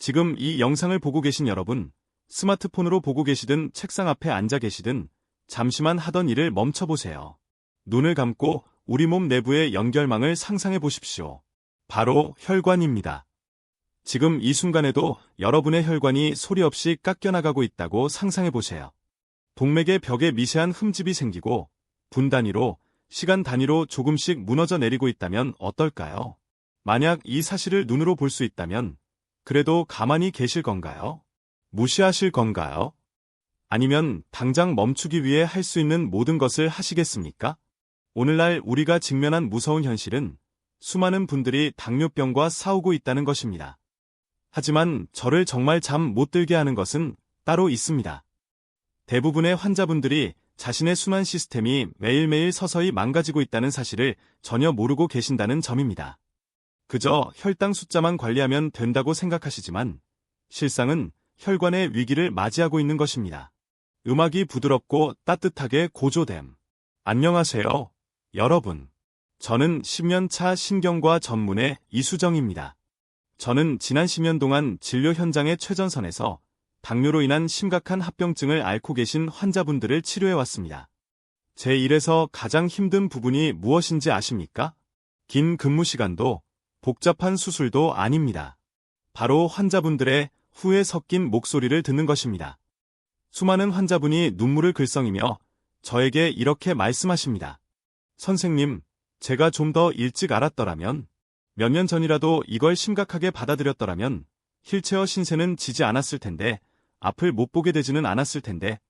지금 이 영상을 보고 계신 여러분, 스마트폰으로 보고 계시든 책상 앞에 앉아 계시든 잠시만 하던 일을 멈춰보세요. 눈을 감고 우리 몸 내부의 연결망을 상상해 보십시오. 바로 혈관입니다. 지금 이 순간에도 여러분의 혈관이 소리 없이 깎여나가고 있다고 상상해 보세요. 동맥의 벽에 미세한 흠집이 생기고 분 단위로 시간 단위로 조금씩 무너져 내리고 있다면 어떨까요? 만약 이 사실을 눈으로 볼 수 있다면 그래도 가만히 계실 건가요? 무시하실 건가요? 아니면 당장 멈추기 위해 할 수 있는 모든 것을 하시겠습니까? 오늘날 우리가 직면한 무서운 현실은 수많은 분들이 당뇨병과 싸우고 있다는 것입니다. 하지만 저를 정말 잠 못 들게 하는 것은 따로 있습니다. 대부분의 환자분들이 자신의 순환 시스템이 매일매일 서서히 망가지고 있다는 사실을 전혀 모르고 계신다는 점입니다. 그저 혈당 숫자만 관리하면 된다고 생각하시지만 실상은 혈관의 위기를 맞이하고 있는 것입니다. 음악이 부드럽고 따뜻하게 고조됨. 안녕하세요, 여러분. 저는 10년 차 신경과 전문의 이수정입니다. 저는 지난 10년 동안 진료 현장의 최전선에서 당뇨로 인한 심각한 합병증을 앓고 계신 환자분들을 치료해왔습니다. 제 일에서 가장 힘든 부분이 무엇인지 아십니까? 긴 근무 시간도 복잡한 수술도 아닙니다. 바로 환자분들의 후에 섞인 목소리를 듣는 것입니다. 수많은 환자분이 눈물을 글썽이며 저에게 이렇게 말씀하십니다. 선생님, 제가 좀 더 일찍 알았더라면 몇 년 전이라도 이걸 심각하게 받아들였더라면 힐체어 신세는 지지 않았을 텐데 앞을 못 보게 되지는 않았을 텐데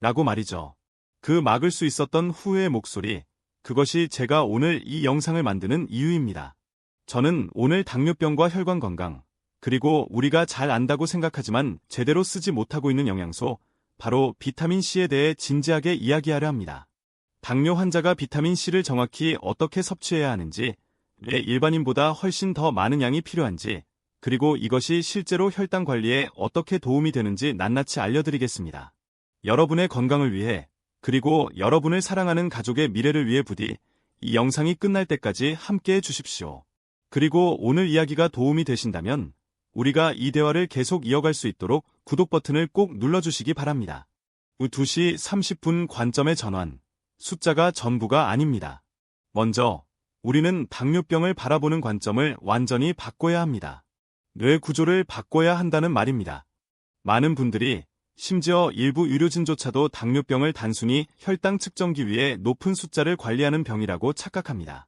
라고 말이죠. 그 막을 수 있었던 후회의 목소리, 그것이 제가 오늘 이 영상을 만드는 이유입니다. 저는 오늘 당뇨병과 혈관 건강, 그리고 우리가 잘 안다고 생각하지만 제대로 쓰지 못하고 있는 영양소, 바로 비타민C에 대해 진지하게 이야기하려 합니다. 당뇨 환자가 비타민C를 정확히 어떻게 섭취해야 하는지, 왜 일반인보다 훨씬 더 많은 양이 필요한지, 그리고 이것이 실제로 혈당 관리에 어떻게 도움이 되는지 낱낱이 알려드리겠습니다. 여러분의 건강을 위해, 그리고 여러분을 사랑하는 가족의 미래를 위해 부디 이 영상이 끝날 때까지 함께 해주십시오. 그리고 오늘 이야기가 도움이 되신다면 우리가 이 대화를 계속 이어갈 수 있도록 구독 버튼을 꼭 눌러주시기 바랍니다. 2시 30분 관점의 전환. 숫자가 전부가 아닙니다. 먼저 우리는 당뇨병을 바라보는 관점을 완전히 바꿔야 합니다. 뇌 구조를 바꿔야 한다는 말입니다. 많은 분들이 심지어 일부 의료진조차도 당뇨병을 단순히 혈당 측정기 위해 높은 숫자를 관리하는 병이라고 착각합니다.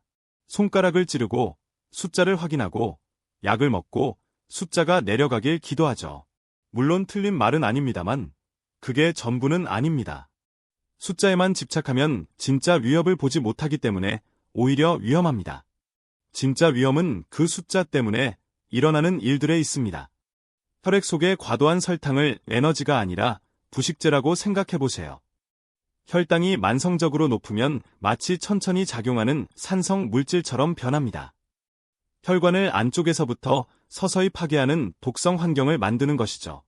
손가락을 찌르고 숫자를 확인하고 약을 먹고 숫자가 내려가길 기도하죠. 물론 틀린 말은 아닙니다만 그게 전부는 아닙니다. 숫자에만 집착하면 진짜 위협을 보지 못하기 때문에 오히려 위험합니다. 진짜 위험은 그 숫자 때문에 일어나는 일들에 있습니다. 혈액 속의 과도한 설탕을 에너지가 아니라 부식제라고 생각해 보세요. 혈당이 만성적으로 높으면 마치 천천히 작용하는 산성 물질처럼 변합니다. 혈관을 안쪽에서부터 서서히 파괴하는 독성 환경을 만드는 것이죠.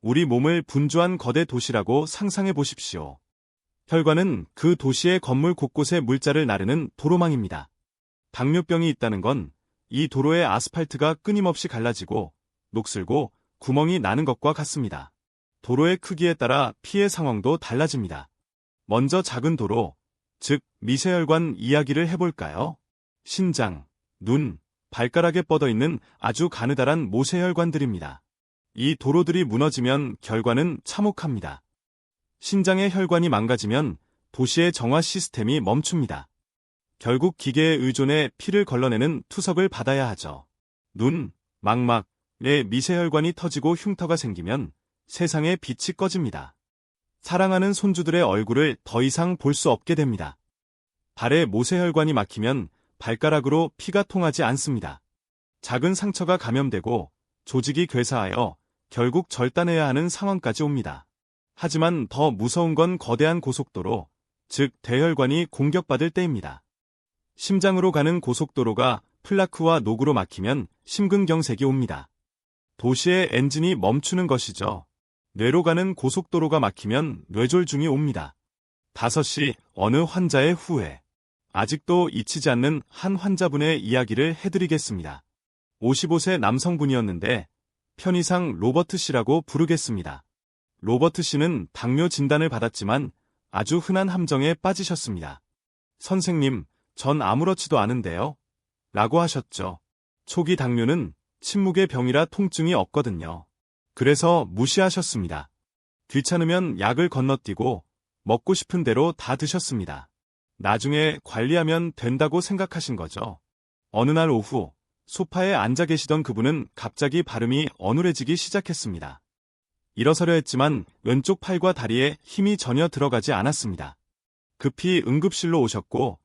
우리 몸을 분주한 거대 도시라고 상상해 보십시오. 혈관은 그 도시의 건물 곳곳에 물자를 나르는 도로망입니다. 당뇨병이 있다는 건 이 도로의 아스팔트가 끊임없이 갈라지고 녹슬고 구멍이 나는 것과 같습니다. 도로의 크기에 따라 피해 상황도 달라집니다. 먼저 작은 도로, 즉 미세혈관 이야기를 해볼까요? 신장, 눈, 발가락에 뻗어 있는 아주 가느다란 모세혈관들입니다. 이 도로들이 무너지면 결과는 참혹합니다. 신장의 혈관이 망가지면 도시의 정화 시스템이 멈춥니다. 결국 기계에 의존해 피를 걸러내는 투석을 받아야 하죠. 눈, 망막에 미세혈관이 터지고 흉터가 생기면 세상에 빛이 꺼집니다. 사랑하는 손주들의 얼굴을 더 이상 볼 수 없게 됩니다. 발에 모세혈관이 막히면 발가락으로 피가 통하지 않습니다. 작은 상처가 감염되고 조직이 괴사하여 결국 절단해야 하는 상황까지 옵니다. 하지만 더 무서운 건 거대한 고속도로, 즉 대혈관이 공격받을 때입니다. 심장으로 가는 고속도로가 플라크와 녹으로 막히면 심근경색이 옵니다. 도시의 엔진이 멈추는 것이죠. 뇌로 가는 고속도로가 막히면 뇌졸중이 옵니다. 5시 어느 환자의 후회. 아직도 잊히지 않는 한 환자분의 이야기를 해드리겠습니다. 55세 남성분이었는데 편의상 로버트 씨라고 부르겠습니다. 로버트 씨는 당뇨 진단을 받았지만 아주 흔한 함정에 빠지셨습니다. 선생님, 전 아무렇지도 않은데요. 라고 하셨죠. 초기 당뇨는 침묵의 병이라 통증이 없거든요. 그래서 무시하셨습니다. 귀찮으면 약을 건너뛰고 먹고 싶은 대로 다 드셨습니다. 나중에 관리하면 된다고 생각하신 거죠. 어느 날 오후 소파에 앉아 계시던 그분은 갑자기 발음이 어눌해지기 시작했습니다. 일어서려 했지만 왼쪽 팔과 다리에 힘이 전혀 들어가지 않았습니다. 급히 응급실로 오셨고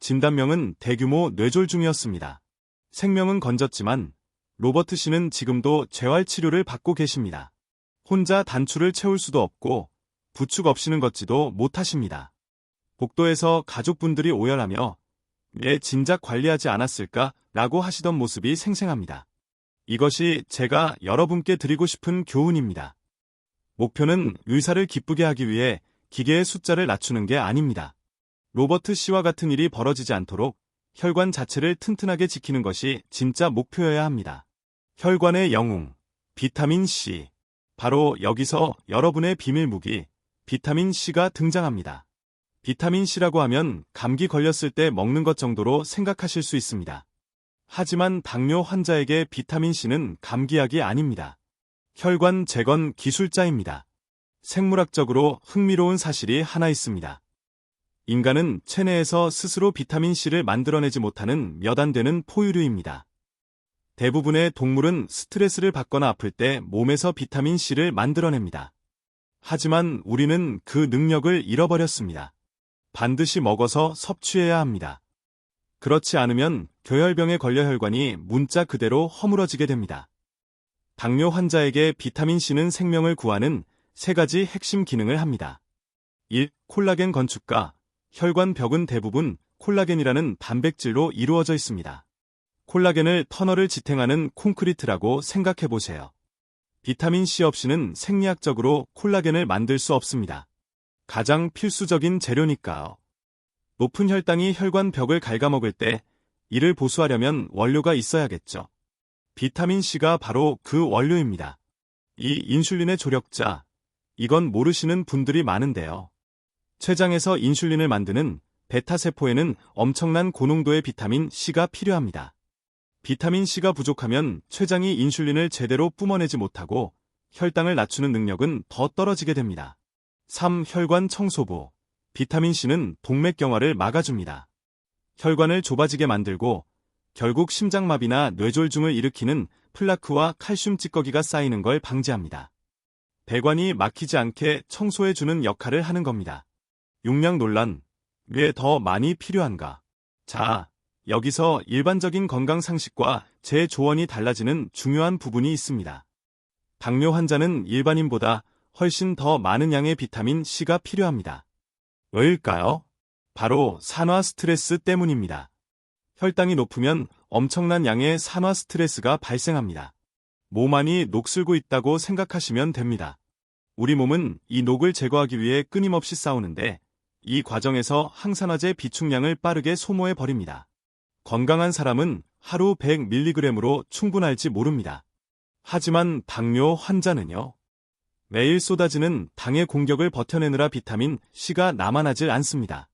진단명은 대규모 뇌졸 중이었습니다. 생명은 건졌지만 로버트 씨는 지금도 재활 치료를 받고 계십니다. 혼자 단추를 채울 수도 없고 부축 없이는 걷지도 못하십니다. 복도에서 가족분들이 오열하며 왜 진작 관리하지 않았을까? 라고 하시던 모습이 생생합니다. 이것이 제가 여러분께 드리고 싶은 교훈입니다. 목표는 의사를 기쁘게 하기 위해 기계의 숫자를 낮추는 게 아닙니다. 로버트 씨와 같은 일이 벌어지지 않도록 혈관 자체를 튼튼하게 지키는 것이 진짜 목표여야 합니다. 혈관의 영웅, 비타민 C. 바로 여기서 여러분의 비밀 무기, 비타민 C가 등장합니다. 비타민 C라고 하면 감기 걸렸을 때 먹는 것 정도로 생각하실 수 있습니다. 하지만 당뇨 환자에게 비타민 C는 감기약이 아닙니다. 혈관 재건 기술자입니다. 생물학적으로 흥미로운 사실이 하나 있습니다. 인간은 체내에서 스스로 비타민C를 만들어내지 못하는 몇 안 되는 포유류입니다. 대부분의 동물은 스트레스를 받거나 아플 때 몸에서 비타민C를 만들어냅니다. 하지만 우리는 그 능력을 잃어버렸습니다. 반드시 먹어서 섭취해야 합니다. 그렇지 않으면 교혈병에 걸려 혈관이 문자 그대로 허물어지게 됩니다. 당뇨 환자에게 비타민C는 생명을 구하는 세 가지 핵심 기능을 합니다. 1. 콜라겐 건축과 혈관 벽은 대부분 콜라겐이라는 단백질로 이루어져 있습니다. 콜라겐을 터널을 지탱하는 콘크리트라고 생각해 보세요. 비타민C 없이는 생리학적으로 콜라겐을 만들 수 없습니다. 가장 필수적인 재료니까요. 높은 혈당이 혈관 벽을 갉아먹을 때 이를 보수하려면 원료가 있어야겠죠. 비타민C가 바로 그 원료입니다. 이 인슐린의 조력자, 이건 모르시는 분들이 많은데요. 췌장에서 인슐린을 만드는 베타세포에는 엄청난 고농도의 비타민 C가 필요합니다. 비타민 C가 부족하면 췌장이 인슐린을 제대로 뿜어내지 못하고 혈당을 낮추는 능력은 더 떨어지게 됩니다. 3. 혈관 청소부. 비타민 C는 동맥경화를 막아줍니다. 혈관을 좁아지게 만들고 결국 심장마비나 뇌졸중을 일으키는 플라크와 칼슘 찌꺼기가 쌓이는 걸 방지합니다. 배관이 막히지 않게 청소해주는 역할을 하는 겁니다. 용량 논란, 왜 더 많이 필요한가? 자, 여기서 일반적인 건강 상식과 제 조언이 달라지는 중요한 부분이 있습니다. 당뇨 환자는 일반인보다 훨씬 더 많은 양의 비타민 C가 필요합니다. 왜일까요? 바로 산화 스트레스 때문입니다. 혈당이 높으면 엄청난 양의 산화 스트레스가 발생합니다. 몸 안이 녹슬고 있다고 생각하시면 됩니다. 우리 몸은 이 녹을 제거하기 위해 끊임없이 싸우는데 이 과정에서 항산화제 비축량을 빠르게 소모해 버립니다. 건강한 사람은 하루 100mg으로 충분할지 모릅니다. 하지만 당뇨 환자는요. 매일 쏟아지는 당의 공격을 버텨내느라 비타민 C가 남아나질 않습니다.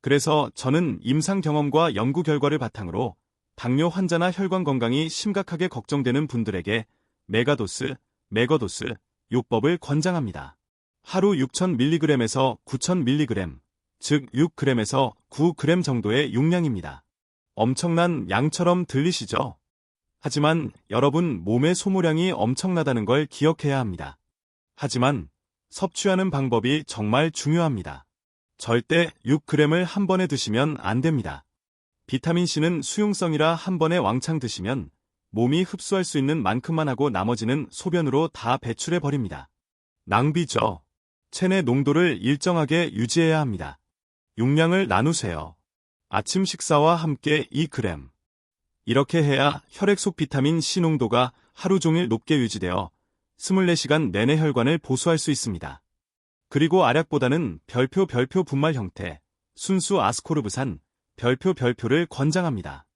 그래서 저는 임상 경험과 연구 결과를 바탕으로 당뇨 환자나 혈관 건강이 심각하게 걱정되는 분들에게 메가도스, 메거도스 요법을 권장합니다. 하루 6,000mg에서 9,000mg, 즉 6g에서 9g 정도의 용량입니다. 엄청난 양처럼 들리시죠? 하지만 여러분 몸의 소모량이 엄청나다는 걸 기억해야 합니다. 하지만 섭취하는 방법이 정말 중요합니다. 절대 6g을 한 번에 드시면 안 됩니다. 비타민C는 수용성이라 한 번에 왕창 드시면 몸이 흡수할 수 있는 만큼만 하고 나머지는 소변으로 다 배출해 버립니다. 낭비죠. 체내 농도를 일정하게 유지해야 합니다. 용량을 나누세요. 아침 식사와 함께 2g. 이렇게 해야 혈액 속 비타민 C 농도가 하루 종일 높게 유지되어 24시간 내내 혈관을 보수할 수 있습니다. 그리고 알약보다는 별표 별표 분말 형태, 순수 아스코르브산, 별표 별표를 권장합니다.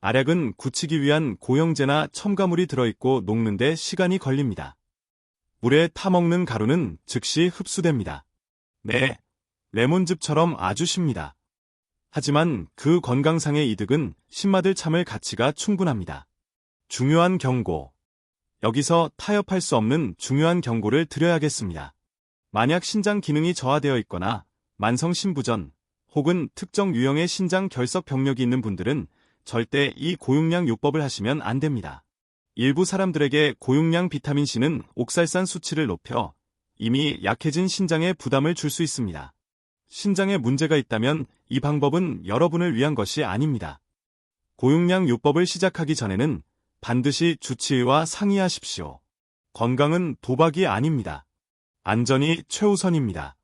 알약은 굳히기 위한 고형제나 첨가물이 들어있고 녹는데 시간이 걸립니다. 물에 타먹는 가루는 즉시 흡수됩니다. 네, 레몬즙처럼 아주 쉽니다. 하지만 그 건강상의 이득은 신맛을 참을 가치가 충분합니다. 중요한 경고. 여기서 타협할 수 없는 중요한 경고를 드려야겠습니다. 만약 신장 기능이 저하되어 있거나 만성 신부전 혹은 특정 유형의 신장 결석 병력이 있는 분들은 절대 이 고용량 요법을 하시면 안 됩니다. 일부 사람들에게 고용량 비타민C는 옥살산 수치를 높여 이미 약해진 신장에 부담을 줄 수 있습니다. 신장에 문제가 있다면 이 방법은 여러분을 위한 것이 아닙니다. 고용량 요법을 시작하기 전에는 반드시 주치의와 상의하십시오. 건강은 도박이 아닙니다. 안전이 최우선입니다.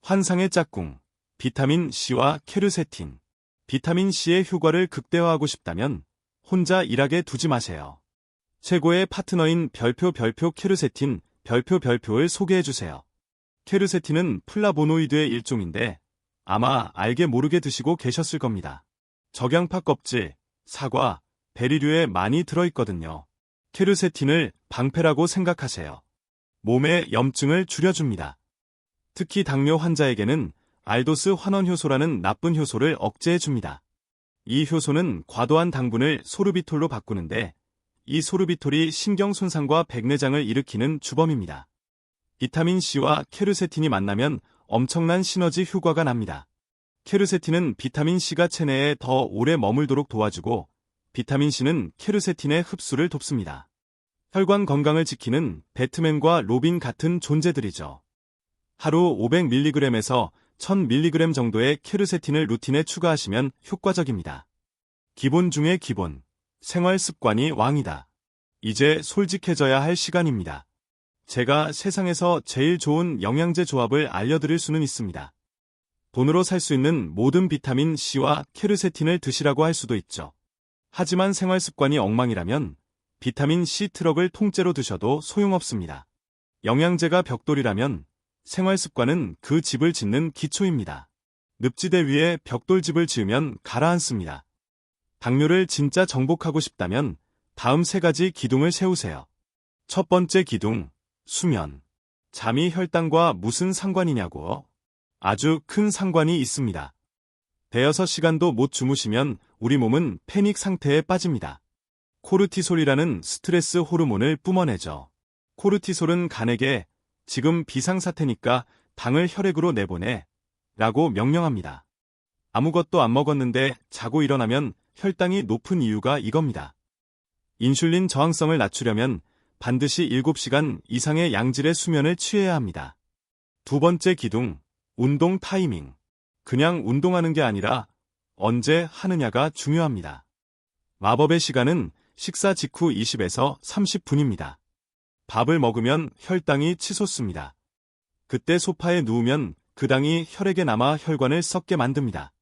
환상의 짝꿍, 비타민 C와 케르세틴. 비타민 C의 효과를 극대화하고 싶다면 혼자 일하게 두지 마세요. 최고의 파트너인 별표 별표 케르세틴 별표 별표를 소개해주세요. 케르세틴은 플라보노이드의 일종인데 아마 알게 모르게 드시고 계셨을 겁니다. 적양파 껍질, 사과, 베리류에 많이 들어있거든요. 케르세틴을 방패라고 생각하세요. 몸의 염증을 줄여줍니다. 특히 당뇨 환자에게는 알도스 환원 효소라는 나쁜 효소를 억제해줍니다. 이 효소는 과도한 당분을 소르비톨로 바꾸는데 이 소르비톨이 신경 손상과 백내장을 일으키는 주범입니다. 비타민C와 케르세틴이 만나면 엄청난 시너지 효과가 납니다. 케르세틴은 비타민C가 체내에 더 오래 머물도록 도와주고 비타민C는 케르세틴의 흡수를 돕습니다. 혈관 건강을 지키는 배트맨과 로빈 같은 존재들이죠. 하루 500mg에서 1000mg 정도의 케르세틴을 루틴에 추가하시면 효과적입니다. 기본 중의 기본, 생활 습관이 왕이다. 이제 솔직해져야 할 시간입니다. 제가 세상에서 제일 좋은 영양제 조합을 알려드릴 수는 있습니다. 돈으로 살 수 있는 모든 비타민 C와 케르세틴을 드시라고 할 수도 있죠. 하지만 생활 습관이 엉망이라면 비타민 C 트럭을 통째로 드셔도 소용없습니다. 영양제가 벽돌이라면 생활 습관은 그 집을 짓는 기초입니다. 늪지대 위에 벽돌집을 지으면 가라앉습니다. 당뇨를 진짜 정복하고 싶다면 다음 세 가지 기둥을 세우세요. 첫 번째 기둥, 수면. 잠이 혈당과 무슨 상관이냐고? 아주 큰 상관이 있습니다. 대여섯 시간도 못 주무시면 우리 몸은 패닉 상태에 빠집니다. 코르티솔이라는 스트레스 호르몬을 뿜어내죠. 코르티솔은 간에게 지금 비상사태니까 당을 혈액으로 내보내 라고 명령합니다. 아무것도 안 먹었는데 자고 일어나면 혈당이 높은 이유가 이겁니다. 인슐린 저항성을 낮추려면 반드시 7시간 이상의 양질의 수면을 취해야 합니다. 두 번째 기둥, 운동 타이밍. 그냥 운동하는 게 아니라 언제 하느냐가 중요합니다. 마법의 시간은 식사 직후 20에서 30분입니다. 밥을 먹으면 혈당이 치솟습니다. 그때 소파에 누우면 그 당이 혈액에 남아 혈관을 썩게 만듭니다.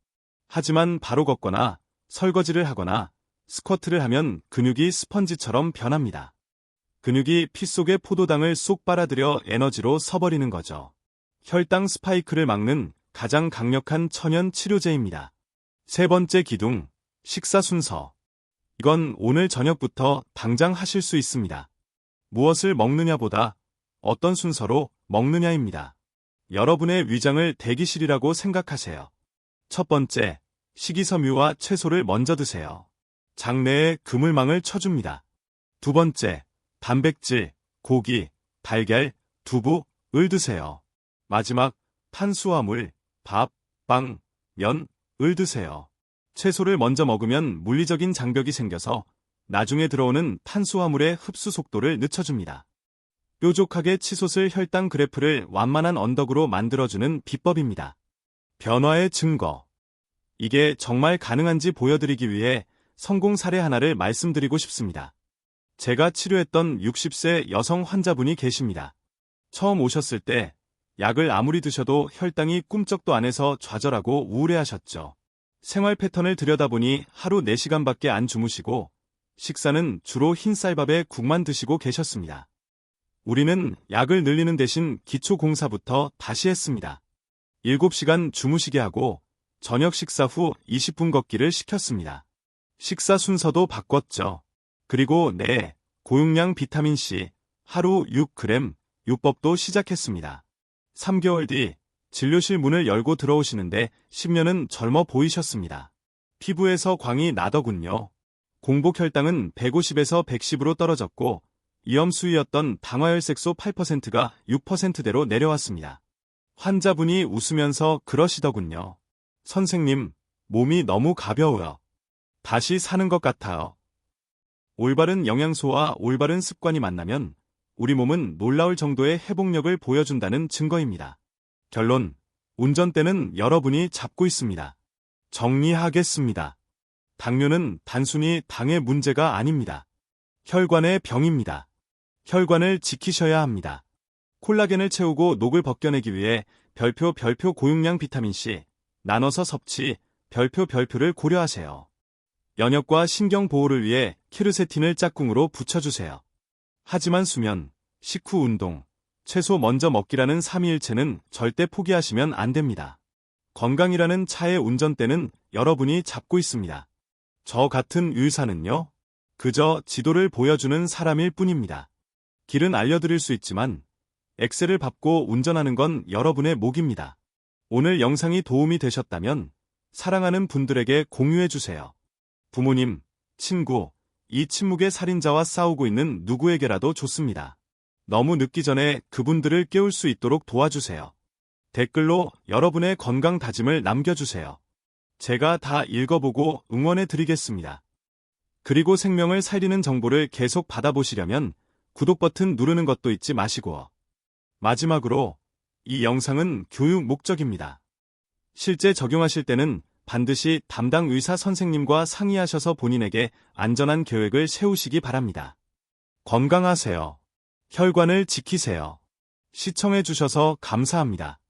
하지만 바로 걷거나 설거지를 하거나 스쿼트를 하면 근육이 스펀지처럼 변합니다. 근육이 피 속에 포도당을 쏙 빨아들여 에너지로 서버리는 거죠. 혈당 스파이크를 막는 가장 강력한 천연 치료제입니다. 세 번째 기둥, 식사 순서. 이건 오늘 저녁부터 당장 하실 수 있습니다. 무엇을 먹느냐보다 어떤 순서로 먹느냐입니다. 여러분의 위장을 대기실이라고 생각하세요. 첫 번째, 식이섬유와 채소를 먼저 드세요. 장내에 그물망을 쳐줍니다. 두 번째, 단백질, 고기, 달걀, 두부, 을 드세요. 마지막, 탄수화물, 밥, 빵, 면, 을 드세요. 채소를 먼저 먹으면 물리적인 장벽이 생겨서 나중에 들어오는 탄수화물의 흡수 속도를 늦춰줍니다. 뾰족하게 치솟을 혈당 그래프를 완만한 언덕으로 만들어주는 비법입니다. 변화의 증거. 이게 정말 가능한지 보여드리기 위해 성공 사례 하나를 말씀드리고 싶습니다. 제가 치료했던 60세 여성 환자분이 계십니다. 처음 오셨을 때 약을 아무리 드셔도 혈당이 꿈쩍도 안 해서 좌절하고 우울해하셨죠. 생활 패턴을 들여다보니 하루 4시간밖에 안 주무시고 식사는 주로 흰쌀밥에 국만 드시고 계셨습니다. 우리는 약을 늘리는 대신 기초 공사부터 다시 했습니다. 7시간 주무시게 하고 저녁 식사 후 20분 걷기를 시켰습니다. 식사 순서도 바꿨죠. 그리고 네, 고용량 비타민C 하루 6g 요법도 시작했습니다. 3개월 뒤 진료실 문을 열고 들어오시는데 10년은 젊어 보이셨습니다. 피부에서 광이 나더군요. 공복 혈당은 150에서 110으로 떨어졌고 이염 수위였던 당화혈색소 8%가 6%대로 내려왔습니다. 환자분이 웃으면서 그러시더군요. 선생님, 몸이 너무 가벼워요. 다시 사는 것 같아요. 올바른 영양소와 올바른 습관이 만나면 우리 몸은 놀라울 정도의 회복력을 보여준다는 증거입니다. 결론, 운전대는 여러분이 잡고 있습니다. 정리하겠습니다. 당뇨는 단순히 당의 문제가 아닙니다. 혈관의 병입니다. 혈관을 지키셔야 합니다. 콜라겐을 채우고 녹을 벗겨내기 위해 별표 별표 고용량 비타민C, 나눠서 섭취, 별표 별표를 고려하세요. 연역과 신경 보호를 위해 키르세틴을 짝꿍으로 붙여주세요. 하지만 수면, 식후 운동, 채소 먼저 먹기라는 삼위일체는 절대 포기하시면 안 됩니다. 건강이라는 차의 운전대는 여러분이 잡고 있습니다. 저 같은 의사는요, 그저 지도를 보여주는 사람일 뿐입니다. 길은 알려드릴 수 있지만, 엑셀을 밟고 운전하는 건 여러분의 몫입니다. 오늘 영상이 도움이 되셨다면, 사랑하는 분들에게 공유해주세요. 부모님, 친구, 이 침묵의 살인자와 싸우고 있는 누구에게라도 좋습니다. 너무 늦기 전에 그분들을 깨울 수 있도록 도와주세요. 댓글로 여러분의 건강 다짐을 남겨주세요. 제가 다 읽어보고 응원해 드리겠습니다. 그리고 생명을 살리는 정보를 계속 받아보시려면 구독 버튼 누르는 것도 잊지 마시고 마지막으로 이 영상은 교육 목적입니다. 실제 적용하실 때는 반드시 담당 의사 선생님과 상의하셔서 본인에게 안전한 계획을 세우시기 바랍니다. 건강하세요. 혈관을 지키세요. 시청해주셔서 감사합니다.